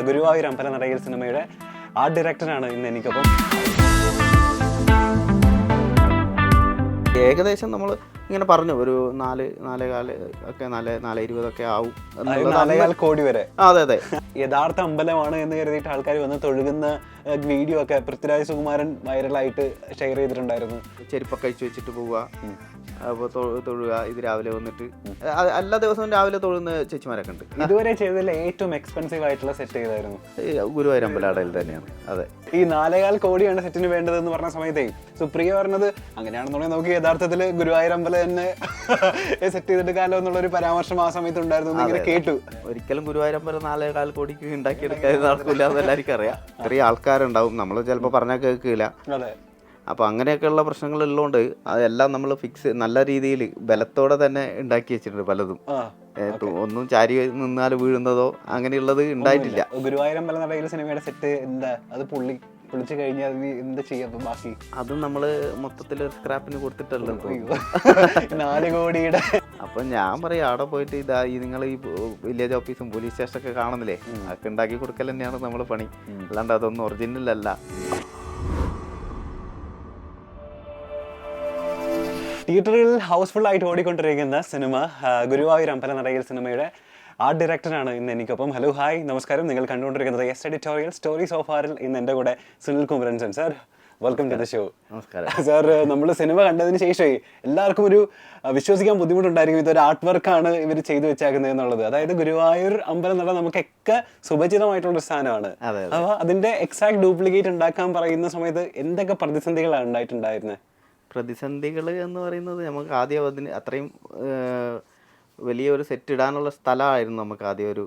ഗുരുവായൂർ അമ്പല അമ്പലനടയിൽ സിനിമയുടെ ആർട്ട് ഡയറക്ടറാണ് ഇന്ന് എനിക്കൊപ്പം. ഏകദേശം നമ്മൾ ഇങ്ങനെ പറഞ്ഞു ഒരു നാല് നാലേ കാൽ ഒക്കെ നാല് നാല് ഇരുപതൊക്കെ ആവും നാലേകാൽ കോടി വരെ. അതെ അതെ. യഥാർത്ഥ അമ്പലമാണ് എന്ന് കരുതിയിട്ട് ആൾക്കാർ വന്ന് തൊഴുകുന്ന വീഡിയോ ഒക്കെ പൃഥ്വിരാജ് സുകുമാരൻ വൈറലായിട്ട് ഷെയർ ചെയ്തിട്ടുണ്ടായിരുന്നു. ചെരുപ്പൊക്കെ അഴിച്ചു വെച്ചിട്ട് പോവുക. അപ്പോൾ തൊഴുക ഇത് രാവിലെ വന്നിട്ട്. എല്ലാ ദിവസവും രാവിലെ തൊഴുന്ന ചേച്ചിമാരൊക്കെ ഉണ്ട്. ഇതുവരെ ചെയ്തതിൽ ഏറ്റവും എക്സ്പെൻസീവ് ആയിട്ടുള്ള സെറ്റ് ചെയ്തായിരുന്നു ഗുരുവായൂർ അമ്പലാടയിൽ തന്നെയാണ്. അതെ. ഈ നാലേകാൽ കോടിയാണ് സെറ്റിന് വേണ്ടതെന്ന് പറഞ്ഞ സമയത്തേ സുപ്രിയ പറഞ്ഞത് അങ്ങനെയാണെന്നുണ്ടെങ്കിൽ നമുക്ക് യഥാർത്ഥത്തിൽ ഗുരുവായൂർ അമ്പലം തന്നെ സെറ്റ് ചെയ്തിട്ട് എന്നുള്ള ഒരു പരാമർശം ആ സമയത്ത് ഉണ്ടായിരുന്നു ഇങ്ങനെ കേട്ടു. ഒരിക്കലും ഗുരുവായൂർ അമ്പലം നാലേ കാൽ കോടിക്ക് ഉണ്ടാക്കിയെടുക്കാൻ നടക്കില്ല എന്ന് എല്ലാവർക്കും അറിയാം ചെറിയ ആൾക്കാരുണ്ടാവും. നമ്മൾ ചിലപ്പോൾ പറഞ്ഞാൽ കേൾക്കില്ല. അപ്പോൾ അങ്ങനെയൊക്കെയുള്ള പ്രശ്നങ്ങൾ ഉള്ളതുകൊണ്ട് അതെല്ലാം നമ്മൾ ഫിക്സ് നല്ല രീതിയിൽ ബലത്തോടെ തന്നെ ഉണ്ടാക്കി വെച്ചിട്ടുണ്ട് പലതും. ഒന്നും ചാരി നിന്നാൽ വീഴുന്നതോ അങ്ങനെയുള്ളത് ഉണ്ടായിട്ടില്ല. ഗുരുവായൂർ അമ്പലം നടയിൽ സിനിമയുടെ സെറ്റ് എന്താ? അത് പുള്ളി പൊളിച്ചു കഴിഞ്ഞാൽ എന്താ ചെയ്യാ ബാക്കി? അതും നമ്മൾ മൊത്തത്തിൽ സ്ക്രാപ്പിന് കൊടുത്തിട്ടല്ലോ. നാല് കോടിയുടെ അപ്പൊ ഞാൻ പറയാം അവിടെ പോയിട്ട് ഇതാ ഈ നിങ്ങൾ ഈ വില്ലേജ് ഓഫീസും പോലീസ് സ്റ്റേഷനൊക്കെ കാണുന്നില്ലേ? അതൊക്കെ ഉണ്ടാക്കി കൊടുക്കൽ തന്നെയാണ് നമ്മൾ പണി. അല്ലാണ്ട് അതൊന്നും ഒറിജിനൽ അല്ല. തിയേറ്ററുകളിൽ ഹൗസ്ഫുൾ ആയിട്ട് ഓടിക്കൊണ്ടിരിക്കുന്ന സിനിമ ഗുരുവായൂർ അമ്പല അമ്പലനടയിൽ സിനിമയുടെ ആർട്ട് ഡയറക്ടറാണ് ഇന്ന് എനിക്കൊപ്പം. ഹലോ ഹായ് നമസ്കാരം. നിങ്ങൾ കണ്ടുകൊണ്ടിരിക്കുന്നത് എസ് എഡിറ്റോറിയൽ സ്റ്റോറീസ് ഓഫ് ആറിൽ ഇന്ന് എന്റെ കൂടെ Sunil Kumaran sir. Welcome to the show നമസ്കാരം. സാർ നമ്മൾ സിനിമ കണ്ടതിന് ശേഷമേ എല്ലാവർക്കും ഒരു വിശ്വസിക്കാൻ ബുദ്ധിമുട്ടുണ്ടായിരിക്കും ഇതൊരു ആർട്ട് വർക്കാണ് ഇവർ ചെയ്തു വെച്ചേക്കുന്നത് എന്നുള്ളത്. അതായത് ഗുരുവായൂർ അമ്പലം നട നമുക്കൊക്കെ സുപരിചിതമായിട്ടുള്ള ഒരു സ്ഥാനമാണ് അപ്പൊ അപ്പോൾ അതിന്റെ എക്സാക്ട് ഡ്യൂപ്ലിക്കേറ്റ് ഉണ്ടാക്കാൻ പറയുന്ന സമയത്ത് എന്തൊക്കെ പ്രതിസന്ധികളാണ് ഉണ്ടായിട്ടുണ്ടായിരുന്നത് പ്രതിസന്ധികൾ എന്ന് പറയുന്നത് നമുക്ക് ആദ്യം അതിന് അത്രയും വലിയ വലിയൊരു സെറ്റ് ഇടാനുള്ള സ്ഥലമായിരുന്നു നമുക്ക് ആദ്യം ഒരു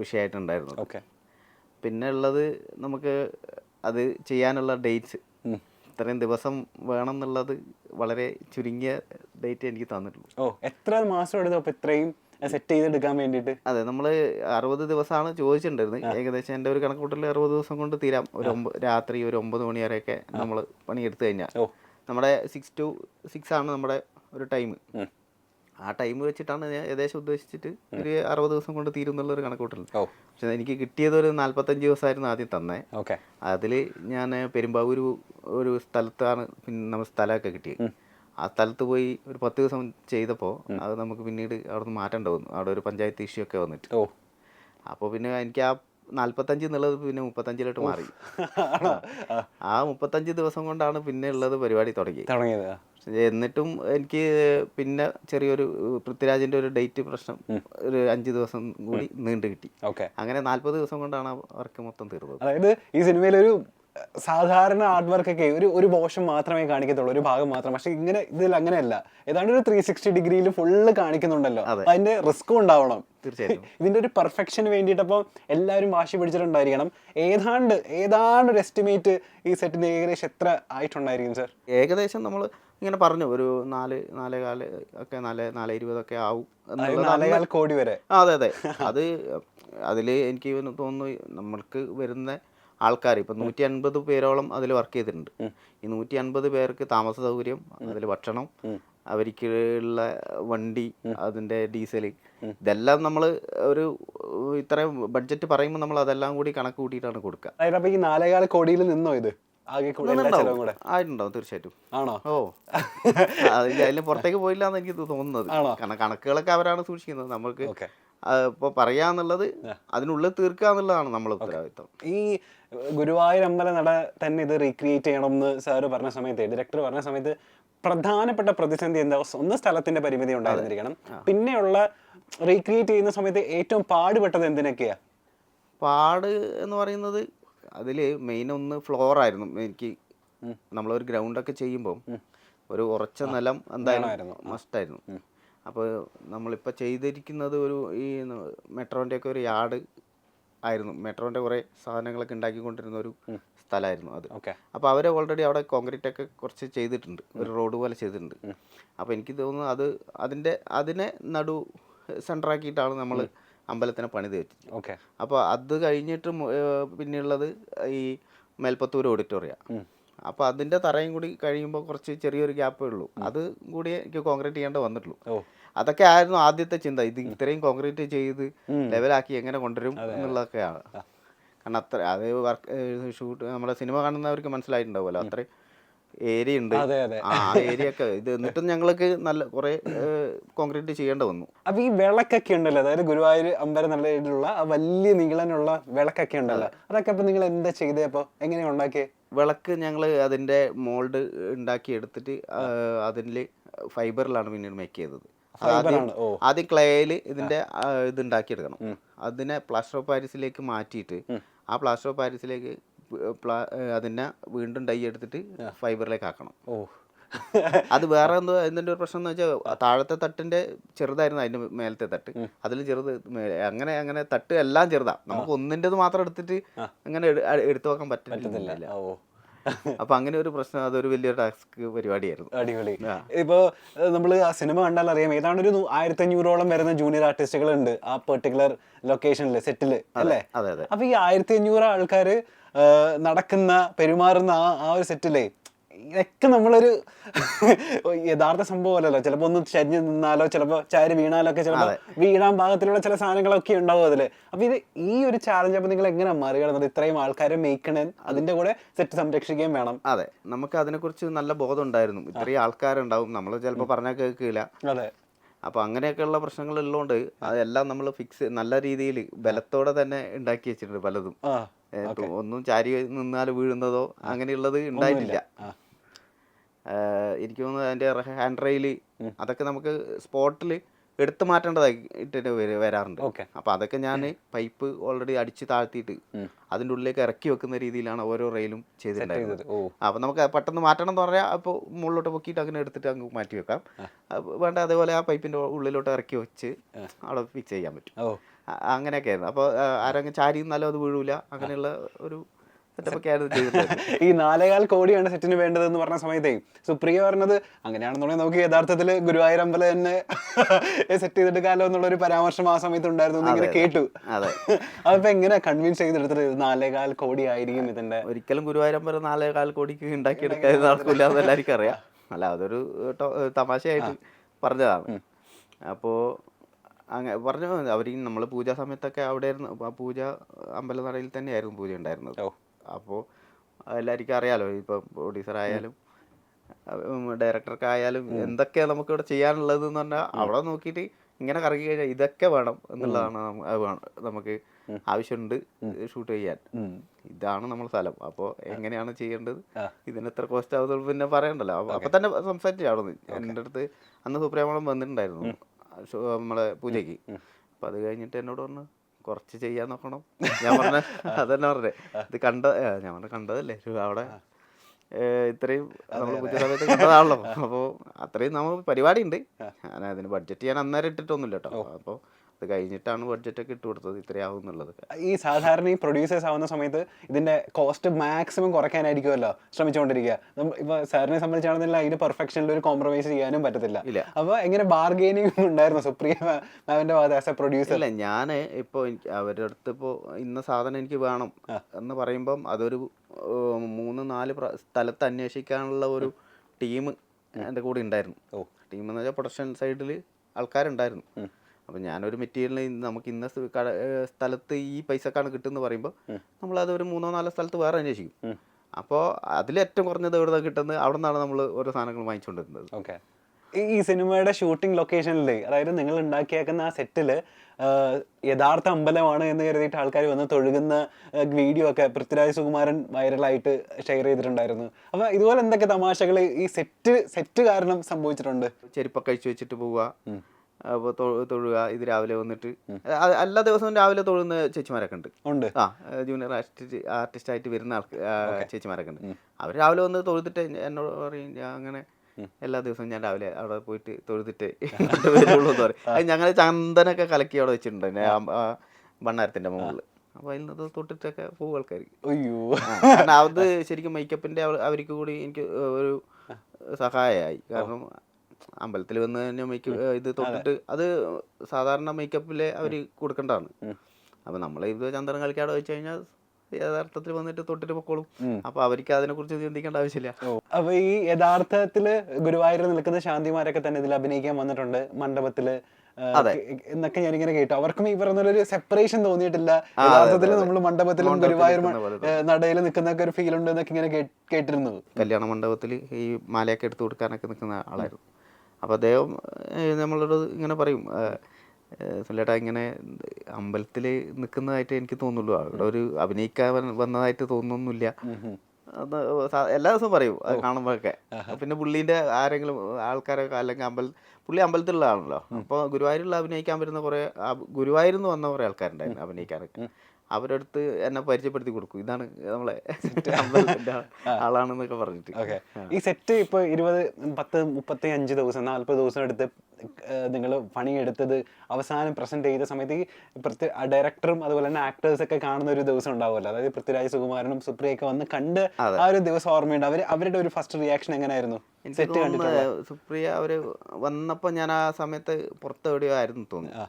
വിഷയമായിട്ടുണ്ടായിരുന്നത്. ഓക്കെ പിന്നെ ഉള്ളത് നമുക്ക് അത് ചെയ്യാനുള്ള ഡേറ്റ്സ്. ഇത്രയും ദിവസം വേണം എന്നുള്ളത് വളരെ ചുരുങ്ങിയ ഡേറ്റ് എനിക്ക് തന്നിട്ടുള്ളൂ. ഓ എത്ര മാസം എടുത്തു അപ്പോൾ ഇത്രയും സെറ്റ് ചെയ്തെടുക്കാൻ വേണ്ടിയിട്ട്? അതെ നമ്മൾ അറുപത് ദിവസമാണ് ചോദിച്ചിട്ടുണ്ടായിരുന്നത് ഏകദേശം എന്റെ ഒരു കണക്കൂട്ടൽ അറുപത് ദിവസം കൊണ്ട് തീരാം. ഒരു ഒമ്പത് രാത്രി ഒരു ഒമ്പത് മണി വരെയൊക്കെ നമ്മൾ പണിയെടുത്തു കഴിഞ്ഞാൽ ഓ. നമ്മുടെ സിക്സ് ടു സിക്സ് ആണ് നമ്മുടെ ഒരു ടൈം. ആ ടൈം വെച്ചിട്ടാണ് ഞാൻ ഏകദേശം ഉദ്ദേശിച്ചിട്ട് ഒരു അറുപത് ദിവസം കൊണ്ട് തീരും എന്നുള്ള ഒരു പക്ഷെ എനിക്ക് കിട്ടിയത് ഒരു നാൽപ്പത്തഞ്ച് ദിവസമായിരുന്നു ആദ്യം തന്നെ. ഓക്കെ. അതിൽ ഞാൻ പെരുമ്പാവൂർ ഒരു സ്ഥലത്താണ് പിന്നെ നമ്മൾ സ്ഥലമൊക്കെ കിട്ടിയത്. ആ സ്ഥലത്ത് പോയി ഒരു പത്ത് ദിവസം ചെയ്തപ്പോൾ അത് നമുക്ക് പിന്നീട് അവിടെ നിന്ന് മാറ്റേണ്ട വന്നു അവിടെ ഒരു പഞ്ചായത്ത് ഇഷ്യൂ ഒക്കെ വന്നിട്ട്. ഓ. അപ്പോൾ പിന്നെ എനിക്ക് ആ നാൽപ്പത്തഞ്ച് എന്നുള്ളത് പിന്നെ മുപ്പത്തഞ്ചിലോട്ട് മാറി. ആ, മുപ്പത്തഞ്ച് ദിവസം കൊണ്ടാണ് പിന്നെ ഉള്ളത് പരിപാടി തുടങ്ങി. തുടങ്ങിയത്. എന്നിട്ടും എനിക്ക് പിന്നെ ചെറിയൊരു പൃഥ്വിരാജിന്റെ ഒരു ഡേറ്റ് പ്രശ്നം ഒരു അഞ്ച് ദിവസം കൂടി നീണ്ടു കിട്ടി. ഓക്കെ. അങ്ങനെ നാല്പത് ദിവസം കൊണ്ടാണ് വർക്ക് മൊത്തം തീർന്നത്. അതായത് ഈ സിനിമയിൽ ഒരു സാധാരണ ആർട്ട് വർക്കൊക്കെ ഒരു ഒരു പോർഷൻ മാത്രമേ കാണിക്കത്തുള്ളൂ ഒരു ഭാഗം മാത്രം. പക്ഷെ ഇങ്ങനെ ഇതിൽ അങ്ങനെയല്ല. ഏതാണ്ട് ഒരു ത്രീ സിക്സ്റ്റി ഡിഗ്രിയിൽ ഫുള്ള് കാണിക്കുന്നുണ്ടല്ലോ. അതെ. അതിന്റെ റിസ്ക്കും ഉണ്ടാവണം. തീർച്ചയായിട്ടും. ഇതിന്റെ ഒരു പെർഫെക്ഷന് വേണ്ടിയിട്ട് അപ്പോൾ എല്ലാവരും വാശി പിടിച്ചിട്ടുണ്ടായിരിക്കണം. ഏതാണ്ട് ഏതാണ്ട് ഒരു എസ്റ്റിമേറ്റ് ഈ സെറ്റിന് ഏകദേശം എത്ര ആയിട്ടുണ്ടായിരിക്കും സർ ഏകദേശം നമ്മൾ ഇങ്ങനെ പറഞ്ഞു ഒരു നാല് നാലേ കാൽ ഒക്കെ നാല് നാല് ഇരുപതൊക്കെ ആവും എന്നുള്ളത് കോടി വരെ. അതെ അതെ. അത് അതിൽ എനിക്ക് തോന്നുന്നു നമ്മൾക്ക് വരുന്ന ആൾക്കാർ ഇപ്പം നൂറ്റി അൻപത് പേരോളം അതിൽ വർക്ക് ചെയ്തിട്ടുണ്ട്. ഈ നൂറ്റി അൻപത് പേർക്ക് താമസ സൗകര്യം അതിൽ ഭക്ഷണം അവർക്ക് ഉള്ള വണ്ടി അതിന്റെ ഡീസൽ ഇതെല്ലാം നമ്മൾ ഒരു ഇത്രയും ബഡ്ജറ്റ് പറയുമ്പോൾ നമ്മൾ അതെല്ലാം കൂടി കണക്ക് കൂട്ടിയിട്ടാണ് കൊടുക്കുക അപ്പൊ ഈ നാലേകാല കോടിയിൽ നിന്നോ ഇത്? ആയിട്ടുണ്ടാവും തീർച്ചയായിട്ടും. ആണോ? ഓ. പുറത്തേക്ക് പോയില്ല എന്ന് എനിക്ക് തോന്നുന്നത്. കാരണം കണക്കുകളൊക്കെ അവരാണ് സൂക്ഷിക്കുന്നത്. നമ്മൾക്ക് ഇപ്പൊ ഇപ്പോൾ പറയാന്നുള്ളത് അതിനുള്ളിൽ തീർക്കുക എന്നുള്ളതാണ് നമ്മളെ ഉത്തരവാദിത്വം. ഈ ഗുരുവായൂർ അമ്പല നട തന്നെ ഇത് റീക്രിയേറ്റ് ചെയ്യണം എന്ന് സാറ് പറഞ്ഞ സമയത്ത് ഡയറക്ടർ പറഞ്ഞ സമയത്ത് പ്രധാനപ്പെട്ട പ്രതിസന്ധി എന്താ? ഒന്ന് സ്ഥലത്തിന്റെ പരിമിതി ഉണ്ടായിരുന്നിരിക്കണം. പിന്നെയുള്ള റീക്രിയേറ്റ് ചെയ്യുന്ന സമയത്ത് ഏറ്റവും പാടുപെട്ടത് എന്തിനൊക്കെയാ? പാട് എന്ന് പറയുന്നത് അതിൽ മെയിൻ ഒന്ന് ഫ്ലോർ ആയിരുന്നു. എനിക്ക് നമ്മളൊരു ഗ്രൗണ്ടൊക്കെ ചെയ്യുമ്പോൾ ഒരു ഉറച്ച നിലം എന്തായാലും മസ്റ്റായിരുന്നു അപ്പോൾ നമ്മളിപ്പോൾ ചെയ്തിരിക്കുന്നത് ഒരു ഈ മെട്രോന്റെ ഒക്കെ ഒരു യാർഡ് ആയിരുന്നു. മെട്രോന്റെ കുറേ സാധനങ്ങളൊക്കെ ഉണ്ടാക്കിക്കൊണ്ടിരുന്ന ഒരു സ്ഥലമായിരുന്നു അത്. ഓക്കെ അപ്പോൾ അവർ ഓൾറെഡി അവിടെ കോൺക്രീറ്റ് ഒക്കെ കുറച്ച് ചെയ്തിട്ടുണ്ട്. ഒരു റോഡ് പോലെ ചെയ്തിട്ടുണ്ട്. അപ്പോൾ എനിക്ക് തോന്നുന്നു അത് അതിന്റെ അതിനെ നടു സെന്ററാക്കിയിട്ടാണ് നമ്മൾ അമ്പലത്തിനെ പണി വെച്ചത് ഓക്കെ. അപ്പോൾ അത് കഴിഞ്ഞിട്ട് പിന്നെയുള്ളത് ഈ മേൽപ്പത്തൂർ ഓഡിറ്റോറിയ. അപ്പോൾ അതിന്റെ തറയും കൂടി കഴിയുമ്പോൾ കുറച്ച് ചെറിയൊരു ഗ്യാപ്പേ ഉള്ളൂ. അത് കൂടി എനിക്ക് കോൺക്രീറ്റ് ചെയ്യേണ്ട വന്നിട്ടുള്ളൂ. അതൊക്കെ ആയിരുന്നു ആദ്യത്തെ ചിന്ത. ഇത് ഇത്രയും കോൺക്രീറ്റ് ചെയ്ത് ലെവലാക്കി എങ്ങനെ കൊണ്ടുവരും എന്നുള്ളതൊക്കെയാണ്. കാരണം അത്ര അത് വർക്ക് ഷൂട്ട് നമ്മുടെ സിനിമ കാണുന്നവർക്ക് മനസ്സിലായിട്ടുണ്ടാവുമല്ലോ. അത്രയും ഏരിയ ഉണ്ട്. ആ ഏരിയ ഒക്കെ ഇത് എന്നിട്ടും ഞങ്ങൾക്ക് നല്ല കുറെ കോൺക്രീറ്റ് ചെയ്യേണ്ട വന്നു. അപ്പൊ ഈ വിളക്കൊക്കെ ഉണ്ടല്ലോ അതായത് ഗുരുവായൂർ അമ്പലം നല്ല രീതിയിലുള്ള വലിയ നീളനുള്ള വിളക്കൊക്കെ ഉണ്ടല്ലോ. അതൊക്കെ അപ്പൊ നിങ്ങൾ എന്താ ചെയ്തേ അപ്പൊ? എങ്ങനെയാ ഉണ്ടാക്കിയേ? വിളക്ക് ഞങ്ങൾ അതിന്റെ മോൾഡ് ഉണ്ടാക്കി എടുത്തിട്ട് അതിൽ ഫൈബറിലാണ് പിന്നീട് മേക്ക് ചെയ്തത്. ആദ്യം ക്ലേയിൽ ഇതിന്റെ ആദ്യം ക്ലേയിൽ ഇതിന്റെ ഇത് ഉണ്ടാക്കിയെടുക്കണം. അതിനെ പ്ലാസ്റ്റർ ഓഫ് പാരീസിലേക്ക് മാറ്റിയിട്ട് ആ പ്ലാസ്റ്റർ ഓഫ് പാരീസിലേക്ക് പ്ലാ- അതിനെ വീണ്ടും ഡൈ എടുത്തിട്ട് ഫൈബറിലേക്ക് ആക്കണം. ഓ. അത് വേറെ എന്തോ എന്തിന്റെ ഒരു പ്രശ്നം എന്ന് വെച്ചാൽ താഴത്തെ തട്ടിന്റെ ചെറുതായിരുന്നു അതിന്റെ മേലത്തെ തട്ട്. അതിൽ ചെറുത് അങ്ങനെ അങ്ങനെ തട്ട് എല്ലാം ചെറുതാ. നമുക്ക് ഒന്നിന്റെത് മാത്രം എടുത്തിട്ട് അങ്ങനെ എടുത്തു വെക്കാൻ പറ്റില്ല അപ്പൊ അങ്ങനെ ഒരു പ്രശ്നം അതൊരു വലിയ ടാസ്ക് പരിപാടിയായിരുന്നു. അടിപൊളി. ഇപ്പോ നമ്മൾ ആ സിനിമ കണ്ടാൽ അറിയാം ഏതാണ്ട് ഒരു ആയിരത്തി അഞ്ഞൂറോളം വരുന്ന ജൂനിയർ ആർട്ടിസ്റ്റുകൾ ഉണ്ട് ആ പെർട്ടിക്കുലർ ലൊക്കേഷനിൽ സെറ്റിൽ അല്ലേ? അതെ അതെ. അപ്പൊ ഈ ആയിരത്തി അഞ്ഞൂറ് ആൾക്കാര് നടക്കുന്ന പെരുമാറുന്ന ആ ആ ഒരു സെറ്റിലേ ഇതൊക്കെ നമ്മളൊരു യഥാർത്ഥ സംഭവം അല്ലല്ലോ. ചിലപ്പോ ഒന്ന് ചരിഞ്ഞ് നിന്നാലോ ചിലപ്പോ ചാരി വീണാലോ ഒക്കെ ചിലപ്പോ വീഴാൻ പാകത്തിലുള്ള ചില സാധനങ്ങളൊക്കെ ഉണ്ടാവും അതിൽ. അപ്പൊ ഇത് ഈ ഒരു ചാലഞ്ച് അപ്പൊ നിങ്ങൾ എങ്ങനെ മറികടന്നത് ഇത്രയും ആൾക്കാരെ മേക്കണേ അതിന്റെ കൂടെ സെറ്റ് സംരക്ഷിക്കുകയും വേണം. അതെ. നമുക്ക് അതിനെക്കുറിച്ച് നല്ല ബോധം ഉണ്ടായിരുന്നു. ഇത്രയും ആൾക്കാരുണ്ടാവും. നമ്മൾ ചിലപ്പോൾ പറഞ്ഞാൽ കേൾക്കില്ല. അതെ. അപ്പൊ അങ്ങനെയൊക്കെയുള്ള പ്രശ്നങ്ങൾ ഉള്ളതുകൊണ്ട് അതെല്ലാം നമ്മൾ ഫിക്സ് നല്ല രീതിയിൽ ബലത്തോടെ തന്നെ ഉണ്ടാക്കി വെച്ചിട്ടുണ്ട് പലതും. ഒന്നും ചാരി നിന്നാൽ വീഴുന്നതോ അങ്ങനെയുള്ളത് ഉണ്ടായിട്ടില്ല. എനിക്ക് തോന്നുന്നു അതിന്റെ ഹാൻഡ് റെയിൽ അതൊക്കെ നമുക്ക് സ്പോട്ടിൽ എടുത്തു മാറ്റേണ്ടതായിട്ട് വര- വരാറുണ്ട്. അപ്പൊ അതൊക്കെ ഞാൻ പൈപ്പ് ഓൾറെഡി അടിച്ച് താഴ്ത്തിയിട്ട് അതിന്റെ ഉള്ളിലേക്ക് ഇറക്കി വെക്കുന്ന രീതിയിലാണ് ഓരോ റെയിലും ചെയ്തിട്ടുണ്ടായിരുന്നത്. അപ്പൊ നമുക്ക് പെട്ടെന്ന് മാറ്റണം എന്ന് പറഞ്ഞാൽ അപ്പോൾ മുകളിലോട്ട് പൊക്കിയിട്ട് അങ്ങനെ എടുത്തിട്ട് അങ്ങ് മാറ്റി വെക്കാം. വേണ്ട അതേപോലെ ആ പൈപ്പിന്റെ ഉള്ളിലോട്ട് ഇറക്കി വെച്ച് അവിടെ ഫിക്സ് ചെയ്യാൻ പറ്റും. അങ്ങനെയൊക്കെ ആയിരുന്നു അപ്പോൾ ആരെങ്കിലും ചാരി നിന്നാലും അത് വീഴൂല. അങ്ങനെയുള്ള ഒരു ഈ നാലേകാൽ കോടിയാണ് സെറ്റിന് വേണ്ടത് എന്ന് പറഞ്ഞ സമയത്തേ സുപ്രിയ പറഞ്ഞത് അങ്ങനെയാണെന്നുണ്ടെങ്കിൽ നമുക്ക് യഥാർത്ഥത്തിൽ ഗുരുവായൂർ അമ്പലം തന്നെ സെറ്റ് ചെയ്തിട്ട് കാലം എന്നുള്ള ഒരു പരാമർശം ആ സമയത്ത് ഉണ്ടായിരുന്നു ഇങ്ങനെ കേട്ടു. അതെ. അപ്പൊ എങ്ങനെ കൺവിൻസ് ചെയ്തെടുത്തത്? നാലേകാൽ കോടി ആയിരിക്കും ഇതിന്റെ ഒരിക്കലും ഗുരുവായൂർ അമ്പലം നാലേകാൽ കോടിക്ക് ഉണ്ടാക്കിയെടുക്കാൻ നടക്കില്ല എന്ന് എല്ലാവർക്കും അറിയാം. അല്ല അതൊരു തമാശയായിട്ട് പറഞ്ഞതാണ്. അപ്പോൾ അങ്ങനെ പറഞ്ഞു അവർ നമ്മൾ പൂജാ സമയത്തൊക്കെ അവിടെ ആയിരുന്നു ആ പൂജ അമ്പലനടയിൽ തന്നെയായിരുന്നു പൂജ ഉണ്ടായിരുന്നത്. അപ്പോൾ എല്ലാവർക്കും അറിയാലോ ഇപ്പം പ്രൊഡ്യൂസറായാലും ഡയറക്ടർക്ക് ആയാലും എന്തൊക്കെയാണ് നമുക്ക് ഇവിടെ ചെയ്യാനുള്ളത് എന്ന് പറഞ്ഞാൽ അവിടെ നോക്കിയിട്ട് ഇങ്ങനെ കറങ്ങി കഴിഞ്ഞാൽ ഇതൊക്കെ വേണം എന്നുള്ളതാണ് നമുക്ക് ആവശ്യമുണ്ട് ഷൂട്ട് ചെയ്യാൻ. ഇതാണ് നമ്മുടെ സ്ഥലം. അപ്പോൾ എങ്ങനെയാണ് ചെയ്യേണ്ടത്. ഇതിന് എത്ര കോസ്റ്റ് ആവുന്നത് പിന്നെ പറയണ്ടല്ലോ. അപ്പൊ- തന്നെ സംസാരിച്ചു അവിടെ നിന്ന്. എന്റെ അടുത്ത് അന്ന് സുപ്രിയമോളം വന്നിട്ടുണ്ടായിരുന്നു. നമ്മളെ പൂജയ്ക്ക്. അപ്പൊ അത് കഴിഞ്ഞിട്ട് എന്നോട് പറഞ്ഞു കുറച്ച് ചെയ്യാൻ നോക്കണം. ഞാൻ പറഞ്ഞ അതന്നെ പറഞ്ഞേ. ഇത് കണ്ട ഞാൻ പറഞ്ഞ കണ്ടതല്ലേ. അവിടെ ഇത്രയും നമ്മൾ പൂജ സമയത്ത് കണ്ടതാണല്ലോ. അപ്പോൾ അത്രയും നമ്മൾ പരിപാടി ഉണ്ട് ഞാൻ അതിന് ബഡ്ജറ്റ് ഞാൻ അന്നേരം ഇട്ടിട്ടൊന്നുമില്ല കേട്ടോ അപ്പോൾ അത് കഴിഞ്ഞിട്ടാണ് ബഡ്ജറ്റൊക്കെ ഇട്ട് കൊടുത്തത്. ഇത്രയാവും എന്നുള്ളത്. ഈ സാധാരണ ഈ പ്രൊഡ്യൂസേഴ്സ് ആവുന്ന സമയത്ത് ഇതിന്റെ കോസ്റ്റ് മാക്സിമം കുറയ്ക്കാനായിരിക്കുമല്ലോ ശ്രമിച്ചുകൊണ്ടിരിക്കുക. ഇപ്പൊ സാറിനെ സംബന്ധിച്ചാണെന്നില്ല അതിന്റെ പെർഫെക്ഷനിൽ ഒരു കോംപ്രമൈസ് ചെയ്യാനും പറ്റത്തില്ല. ഇല്ല. അപ്പൊ എങ്ങനെ ബാർഗെയിനിങ് ഉണ്ടായിരുന്നു? സുപ്രിയ മാമിന്റെ ഭാഗത്ത് ആസ് എ പ്രൊഡ്യൂസർ അല്ല ഞാൻ ഇപ്പോൾ അവരുടെ അടുത്ത് ഇപ്പോ ഇന്ന സാധനം എനിക്ക് വേണം എന്ന് പറയുമ്പം അതൊരു മൂന്ന് നാല് സ്ഥലത്ത് അന്വേഷിക്കാനുള്ള ഒരു ടീം എന്റെ കൂടെ ഉണ്ടായിരുന്നു. ഓ. ടീം എന്ന് വെച്ചാൽ പ്രൊഡക്ഷൻ സൈഡിൽ ആൾക്കാരുണ്ടായിരുന്നു. അപ്പം ഞാനൊരു മെറ്റീരിയലിന് നമുക്ക് ഇന്ന സ്ഥലത്ത് ഈ പൈസക്കാണ് കിട്ടുന്ന പറയുമ്പോൾ നമ്മളത് ഒരു മൂന്നോ നാലോ സ്ഥലത്ത് വേറെ അന്വേഷിക്കും. അപ്പോൾ അതിൽ ഏറ്റവും കുറഞ്ഞത് എവിടെ കിട്ടുന്നത്? അവിടെ നിന്നാണ് നമ്മൾ ഓരോ സാധനങ്ങൾ വാങ്ങിച്ചുകൊണ്ടിരുന്നത് ഓക്കെ. ഈ സിനിമയുടെ ഷൂട്ടിംഗ് ലൊക്കേഷനിൽ അതായത് നിങ്ങൾ ഉണ്ടാക്കിയേക്കുന്ന ആ സെറ്റിൽ യഥാർത്ഥ അമ്പലമാണ് എന്ന് കരുതിയിട്ട് ആൾക്കാർ വന്ന് തൊഴുകുന്ന വീഡിയോ ഒക്കെ പൃഥ്വിരാജ് സുകുമാരൻ വൈറലായിട്ട് ഷെയർ ചെയ്തിട്ടുണ്ടായിരുന്നു. അപ്പോൾ ഇതുപോലെ എന്തൊക്കെ തമാശകൾ ഈ സെറ്റ് സെറ്റ് കാരണം സംഭവിച്ചിട്ടുണ്ട്? ചെരുപ്പൊക്കെ അഴിച്ചു വെച്ചിട്ട് പോവുക. അപ്പോൾ തൊഴുക ഇത് രാവിലെ വന്നിട്ട്. എല്ലാ ദിവസവും രാവിലെ തൊഴുന്ന ചേച്ചിമാരൊക്കെ ഉണ്ട്. ഉണ്ട്. ആ ജൂനിയർ ആർട്ടിസ്റ്റ് ആർട്ടിസ്റ്റ് ആയിട്ട് വരുന്ന ആൾക്ക് ചേച്ചിമാരൊക്കെ ഉണ്ട്. അവർ രാവിലെ വന്ന് തൊഴുതിട്ട് എന്നോട് പറയും അങ്ങനെ എല്ലാ ദിവസവും ഞാൻ രാവിലെ അവിടെ പോയിട്ട് തൊഴുതിട്ട് ഇങ്ങോട്ട് വരുള്ളൂ എന്ന് പറയും. ഞങ്ങൾ ചന്ദനൊക്കെ കലക്കി അവിടെ വെച്ചിട്ടുണ്ട് ഭണ്ണാരത്തിന്റെ മുകളിൽ അപ്പോൾ അതിൽ നിന്ന് തൊട്ടിട്ടൊക്കെ പോകും ആൾക്കാർ അയ്യോ കാരണം അത് ശരിക്കും മേക്കപ്പിന്റെ അവർക്ക് കൂടി എനിക്ക് ഒരു സഹായമായി. കാരണം അമ്പലത്തിൽ വന്ന് തന്നെ മേക്കപ്പ് ഇത് തൊട്ടിട്ട് അത് സാധാരണ മേക്കപ്പിലെ അവർ കൊടുക്കേണ്ടതാണ്. അപ്പൊ നമ്മൾ ഇത് ചന്ദ്രൻ കളിക്കാതെ വെച്ച് കഴിഞ്ഞാൽ യഥാർത്ഥത്തിൽ വന്നിട്ട് തൊട്ടിട്ട് പൊക്കോളും. അപ്പൊ അവർക്ക് അതിനെ കുറിച്ച് ചിന്തിക്കേണ്ട ആവശ്യമില്ല. അപ്പൊ ഈ യഥാർത്ഥത്തിൽ ഗുരുവായൂർ നിൽക്കുന്ന ശാന്തിമാരൊക്കെ തന്നെ ഇതിൽ അഭിനയിക്കാൻ വന്നിട്ടുണ്ട് മണ്ഡപത്തിൽ. എന്നൊക്കെ ഞാനിങ്ങനെ കേട്ടു. അവർക്കും ഈ പറഞ്ഞ ഒരു സെപ്പറേഷൻ തോന്നിയിട്ടില്ല യഥാർത്ഥത്തിൽ നമ്മൾ മണ്ഡപത്തിലും ഗുരുവായൂർ നടയിൽ നിൽക്കുന്നൊക്കെ ഒരു ഫീൽ ഉണ്ട് എന്നൊക്കെ ഇങ്ങനെ കേട്ടിരുന്നത്. കേട്ടിരുന്നു കല്യാണ മണ്ഡപത്തിൽ ഈ മാലയൊക്കെ എടുത്തു കൊടുക്കാനൊക്കെ നിൽക്കുന്ന ആളായിരുന്നു. അപ്പോൾ അദ്ദേഹം നമ്മളോട് ഇങ്ങനെ പറയും സുല്ലേട്ടാ ഇങ്ങനെ അമ്പലത്തിൽ നിൽക്കുന്നതായിട്ട് എനിക്ക് തോന്നുള്ളൂ. അവിടെ ഒരു അഭിനയിക്കാൻ വന്നതായിട്ട് തോന്നുന്നില്ല. എല്ലാ ദിവസവും പറയും അത് കാണുമ്പോഴൊക്കെ പിന്നെ പുള്ളീന്റെ ആരെങ്കിലും ആൾക്കാരൊക്കെ അല്ലെങ്കിൽ അമ്പല പുള്ളി അമ്പലത്തിലുള്ള ആണല്ലോ അപ്പോൾ ഗുരുവായൂരിൽ അഭിനയിക്കാൻ വരുന്ന കുറേ ഗുരുവായൂരിൽ നിന്ന് വന്ന കുറേ ആൾക്കാരുണ്ടായിരുന്നു അഭിനയിക്കാനൊക്കെ. അവരുടെ അടുത്ത് എന്നെ പരിചയപ്പെടുത്തി കൊടുക്കും. ഇതാണ് നമ്മളെ ആളാണെന്നൊക്കെ പറഞ്ഞിട്ട്. ഈ സെറ്റ് ഇപ്പൊ ഇരുപത് പത്ത് മുപ്പത്തി അഞ്ച് ദിവസം നാല്പത് ദിവസം എടുത്ത് നിങ്ങൾ പണിയെടുത്തത് അവസാനം പ്രസന്റ് ചെയ്ത സമയത്ത് ഈ ഡയറക്ടറും അതുപോലെ തന്നെ ആക്ടേഴ്സ് ഒക്കെ കാണുന്ന ഒരു ദിവസം ഉണ്ടാവുമല്ലോ. അതായത് പൃഥ്വിരാജ് സുകുമാരനും സുപ്രിയൊക്കെ വന്ന് കണ്ട് ആ ഒരു ദിവസം ഓർമ്മയുണ്ട്. അവർ അവരുടെ ഒരു ഫസ്റ്റ് റിയാക്ഷൻ എങ്ങനെയായിരുന്നു? സെറ്റ് കണ്ടിട്ട് സുപ്രിയ അവർ വന്നപ്പോ ഞാൻ ആ സമയത്ത് പുറത്തെവിടെയോ ആയിരുന്നു തോന്നുന്നു.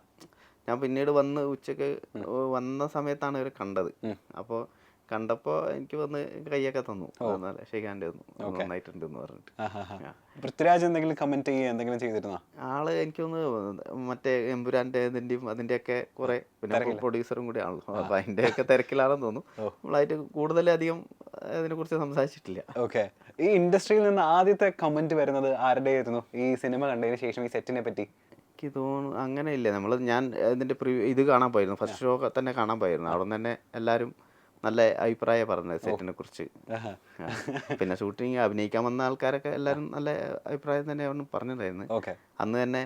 ഞാൻ പിന്നീട് വന്ന് ഉച്ചയ്ക്ക് വന്ന സമയത്താണ് ഇവർ കണ്ടത്. അപ്പോൾ കണ്ടപ്പോൾ എനിക്ക് വന്ന് കൈയൊക്കെ തന്നു. ഷെയ്ഖാന്റെ തന്നു. നന്നായിട്ടുണ്ട് എന്ന് പറഞ്ഞിട്ട്. പൃഥ്വിരാജ് എന്തെങ്കിലും കമന്റ് ചെയ്യുക എന്തെങ്കിലും ചെയ്തിരുന്നോ? ആൾ എനിക്കൊന്ന് മറ്റേ എമ്പുരാന്റെ ഇതിന്റെയും അതിന്റെ ഒക്കെ കുറെ പിന്നെ പ്രൊഡ്യൂസറും കൂടി ആണല്ലോ. അതിന്റെ ഒക്കെ തിരക്കിലാണെന്ന് തോന്നുന്നു. നമ്മളായിട്ട് കൂടുതലധികം അതിനെക്കുറിച്ച് സംസാരിച്ചിട്ടില്ല. ഓക്കെ. ഈ ഇൻഡസ്ട്രിയിൽ നിന്ന് ആദ്യത്തെ കമന്റ് വരുന്നത് ആരുടെ ആയിരുന്നു ഈ സിനിമ കണ്ടതിന് ശേഷം ഈ സെറ്റിനെ പറ്റി. എനിക്ക് തോന്നുന്നു അങ്ങനെ ഇല്ല നമ്മൾ ഞാൻ ഇതിന്റെ പ്രി ഇത് കാണാൻ പോയിരുന്നു. ഫസ്റ്റ് ഷോ തന്നെ കാണാൻ പോയിരുന്നു. അവിടെ തന്നെ എല്ലാവരും നല്ല അഭിപ്രായം പറഞ്ഞത് സെറ്റിനെ കുറിച്ച്. പിന്നെ ഷൂട്ടിങ് അഭിനയിക്കാൻ വന്ന ആൾക്കാരൊക്കെ എല്ലാവരും നല്ല അഭിപ്രായം തന്നെയാണ് പറഞ്ഞിട്ടുണ്ടായിരുന്നു. അന്ന് തന്നെ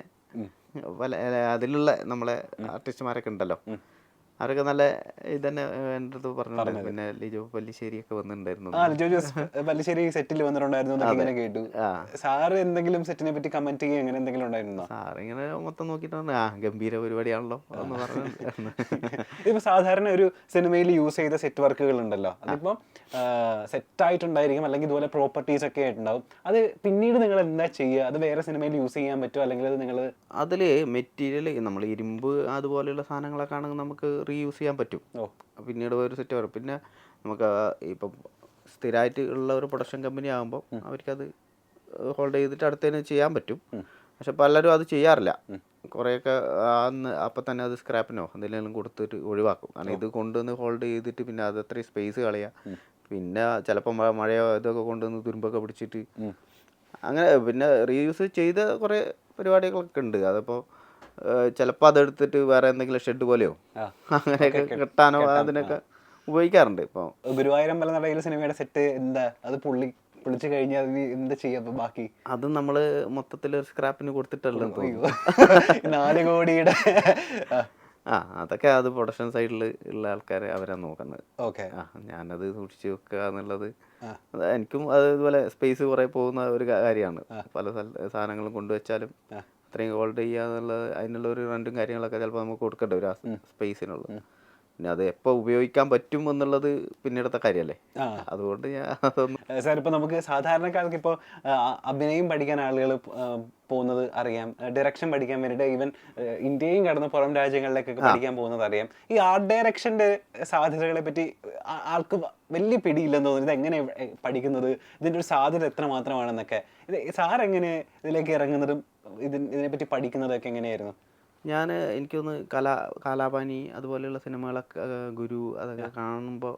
പല അതിലുള്ള നമ്മളെ ആർട്ടിസ്റ്റുമാരൊക്കെ ഉണ്ടല്ലോ. അവരൊക്കെ നല്ല ഇത് തന്നെ എന്റെ അടുത്ത് പറഞ്ഞിട്ടുണ്ടായിരുന്നു പിന്നെ ലിജോ പല്ലിശ്ശേരി ഒക്കെ വന്നിട്ടുണ്ടായിരുന്നു. ആ ലിജോ ജോസ് പല്ലിശ്ശേരി സെറ്റിൽ വന്നിട്ടുണ്ടായിരുന്നു ഇങ്ങനെ കേട്ടു. സാറ് എന്തെങ്കിലും സെറ്റിനെ പറ്റി കമന്റ് ചെയ്യുക അങ്ങനെ എന്തെങ്കിലും ഉണ്ടായിരുന്നോ? സാർ സാറിങ്ങനെ മൊത്തം നോക്കിയിട്ടാണ് ആ ഗംഭീര പരിപാടിയാണല്ലോ എന്ന് പറഞ്ഞു ഇപ്പൊ സാധാരണ ഒരു സിനിമയിൽ യൂസ് ചെയ്ത സെറ്റ് വർക്കുകൾ ഉണ്ടല്ലോ അതിപ്പോ സെറ്റ് ആയിട്ടുണ്ടായിരിക്കും അല്ലെങ്കിൽ ഇതുപോലെ പ്രോപ്പർട്ടീസ് ഒക്കെ ആയിട്ടുണ്ടാവും. അത് പിന്നീട് നിങ്ങൾ എന്താ ചെയ്യുക? അത് വേറെ സിനിമയിൽ യൂസ് ചെയ്യാൻ പറ്റുമോ? അല്ലെങ്കിൽ അത് നിങ്ങൾ അതിൽ മെറ്റീരിയൽ നമ്മൾ ഇരുമ്പ് അതുപോലെയുള്ള സാധനങ്ങളൊക്കെ ആണെങ്കിൽ നമുക്ക് റീയൂസ് ചെയ്യാൻ പറ്റും. പിന്നീട് ഒരു സെറ്റ് വരും. പിന്നെ നമുക്ക് ഇപ്പം സ്ഥിരമായിട്ട് ഉള്ള ഒരു പ്രൊഡക്ഷൻ കമ്പനി ആകുമ്പോൾ അവർക്കത് ഹോൾഡ് ചെയ്തിട്ട് അടുത്തതിന് ചെയ്യാൻ പറ്റും. പക്ഷെ പലരും അത് ചെയ്യാറില്ല. കുറേയൊക്കെ അന്ന് അപ്പം തന്നെ അത് സ്ക്രാപ്പിനോ എന്തെങ്കിലും കൊടുത്തിട്ട് ഒഴിവാക്കും. കാരണം ഇത് കൊണ്ടുവന്ന് ഹോൾഡ് ചെയ്തിട്ട് പിന്നെ അത് അത്രയും സ്പേസ് കളയുക പിന്നെ ചിലപ്പോൾ മഴയോ ഇതൊക്കെ കൊണ്ടുവന്ന് തുരുമ്പൊക്കെ പിടിച്ചിട്ട് അങ്ങനെ പിന്നെ റീയൂസ് ചെയ്ത കുറേ പരിപാടികളൊക്കെ ഉണ്ട്. അതിപ്പോൾ ചിലപ്പോൾ അതെടുത്തിട്ട് വേറെ എന്തെങ്കിലും ഷെഡ് പോലെയോ. അങ്ങനെയൊക്കെ കെട്ടാനോ അതിനൊക്കെ ഉപയോഗിക്കാറുണ്ട് ഇപ്പോൾ ഗുരുവായൂരമ്പല നടയിലെ സിനിമയുടെ സെറ്റ് എന്താ? അത് പുള്ളി പൊളിച്ചു കഴിഞ്ഞാൽ എന്താ ചെയ്യാ ബാക്കി? അത് നമ്മൾ മൊത്തത്തിൽ ഒരു സ്ക്രാപ്പിന് കൊടുത്തിട്ടല്ലോ നാല് കോടിയുടെ ആ. അതൊക്കെ അത് പ്രൊഡക്ഷൻ സൈഡിൽ ഉള്ള ആൾക്കാരെ അവരാ നോക്കുന്നത്. ഓക്കെ. ആ ഞാനത് സൂക്ഷിച്ച് വെക്കുക എന്നുള്ളത്. എനിക്കും അത് ഇതുപോലെ സ്പേസ് കുറെ പോകുന്ന ഒരു കാര്യമാണ്. പല സ്ഥല- സാധനങ്ങളും കൊണ്ടുവച്ചാലും അത്രയും ഹോൾഡ് ചെയ്യുക എന്നുള്ളത് അതിനുള്ള ഒരു റെന്റും കാര്യങ്ങളൊക്കെ ചിലപ്പോൾ നമുക്ക് കൊടുക്കേണ്ട ഒരു സ്പേസിനുള്ളത് പിന്നെ അത് എപ്പോൾ ഉപയോഗിക്കാൻ പറ്റും എന്നുള്ളത് പിന്നീടത്തെ കാര്യമല്ലേ അതുകൊണ്ട് ഞാൻ അതൊന്നും സാർ ഇപ്പോൾ നമുക്ക് സാധാരണക്കാർക്ക് ഇപ്പോൾ അഭിനയം പഠിക്കാൻ ആളുകൾ പോകുന്നത് അറിയാം. ഡയറക്ഷൻ പഠിക്കാൻ വേണ്ടിയിട്ട് ഈവൻ ഇന്ത്യയും കടന്ന് പുറം രാജ്യങ്ങളിലേക്കൊക്കെ പഠിക്കാൻ പോകുന്നത് അറിയാം. ഈ ആർട്ട് ഡയറക്ഷന്റെ സാധ്യതകളെ പറ്റി ആൾക്ക് വലിയ പിടിയില്ലെന്ന് തോന്നുന്നു. ഇത് എങ്ങനെ പഠിക്കുന്നത്? ഇതിന്റെ ഒരു സാധ്യത എത്ര മാത്രമാണെന്നൊക്കെ ഇത് സാർ എങ്ങനെ ഇതിലേക്ക് ഇറങ്ങുന്നതും ഇതിന് ഇതിനെപ്പറ്റി പഠിക്കുന്നതൊക്കെ എങ്ങനെയായിരുന്നു? ഞാൻ എനിക്കൊന്ന് കലാ കാലാപാനി അതുപോലെയുള്ള സിനിമകളൊക്കെ ഗുരു അതൊക്കെ കാണുമ്പോൾ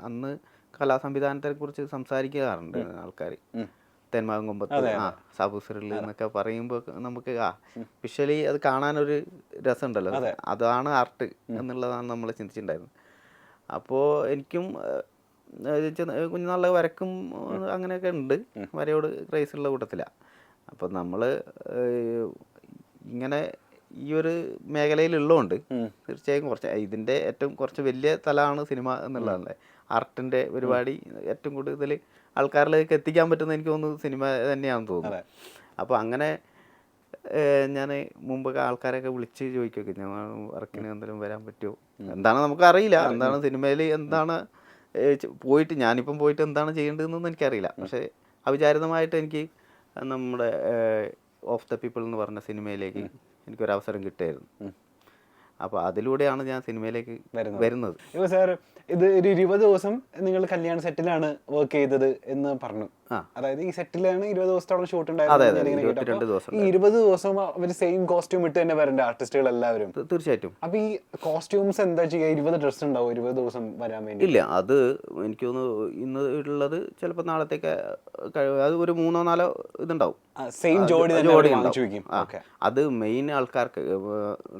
അന്ന് കലാ സംവിധാനത്തെ കുറിച്ച് സംസാരിക്കാറുണ്ട് ആൾക്കാർ തെന്മാകും കൊമ്പത്ത് ആ സബുസറിൽ എന്നൊക്കെ പറയുമ്പോൾ നമുക്ക് ആ വിഷ്വലി അത് കാണാനൊരു രസമുണ്ടല്ലോ. അതാണ് ആർട്ട് എന്നുള്ളതാണ് നമ്മൾ ചിന്തിച്ചിട്ടുണ്ടായിരുന്നത്. അപ്പോൾ എനിക്കും കുഞ്ഞുനാളിലെ വരക്കും അങ്ങനെയൊക്കെ ഉണ്ട്. വരയോട് ക്രൈസ് ഉള്ള കൂട്ടത്തിലാണ് അപ്പോൾ നമ്മൾ ഇങ്ങനെ ഈ ഒരു മേഖലയിലുള്ളതുകൊണ്ട് തീർച്ചയായും കുറച്ച് ഇതിന്റെ ഏറ്റവും കുറച്ച് വലിയ തലമാണ് സിനിമ എന്നുള്ളതല്ലേ? ആർട്ടിന്റെ പരിപാടി ഏറ്റവും കൂടുതൽ ആൾക്കാരിലേക്ക് എത്തിക്കാൻ പറ്റുന്ന എനിക്ക് തോന്നുന്നു സിനിമ തന്നെയാണെന്ന് തോന്നുന്നു. അപ്പോൾ അങ്ങനെ ഞാൻ മുമ്പൊക്കെ ആൾക്കാരൊക്കെ വിളിച്ച് ചോദിക്കൊക്കെ ഞാൻ വർക്കിന് എന്തെങ്കിലും വരാൻ പറ്റുമോ? എന്താണ് നമുക്ക് അറിയില്ല എന്താണ് സിനിമയിൽ എന്താണ് പോയിട്ട് ഞാനിപ്പം പോയിട്ട് എന്താണ് ചെയ്യേണ്ടതെന്നൊന്നും എനിക്കറിയില്ല. പക്ഷേ അവിചാരിതമായിട്ട് എനിക്ക് നമ്മുടെ ഓഫ് ദ പീപ്പിൾ എന്ന് പറഞ്ഞ സിനിമയിലേക്ക് എനിക്കൊരു അവസരം കിട്ടിയായിരുന്നു. അപ്പോൾ അതിലൂടെയാണ് ഞാൻ സിനിമയിലേക്ക് വരുന്നത്. ഇപ്പൊ സാർ ഇത് ഒരു ഇരുപത് ദിവസം നിങ്ങൾ കല്യാണ സെറ്റിലാണ് വർക്ക് ചെയ്തത് എന്ന് പറഞ്ഞു. അതായത് ഈ സെറ്റിലാണ് ഇരുപത് ദിവസത്തോളം ഷൂട്ട് അതെ, അതെ, ഉണ്ടായിരുന്നു ഇരുപത്തിരണ്ട് ദിവസം ഈ ഇരുപത് ദിവസം അവർ സെയിം കോസ്റ്റ്യൂം ഇട്ട് തന്നെ വരേണ്ട ആർട്ടിസ്റ്റുകൾ എല്ലാവരും. തീർച്ചയായിട്ടും. അപ്പൊ ഈ കോസ്റ്റ്യൂംസ് എന്താ ചെയ്യുക ഇരുപത് ഡ്രസ് ഉണ്ടാവും? ഇരുപത് ദിവസം വരാൻ വേണ്ടി? ഇല്ല അത് എനിക്ക് തോന്നുന്നു ഇന്ന് ഉള്ളത് ചിലപ്പോൾ നാളത്തേക്ക് അത് ഒരു മൂന്നോ നാലോ ഇതുണ്ടാവും. സെയിം ജോഡി ജോഡി അത് മെയിൻ ആൾക്കാർക്ക്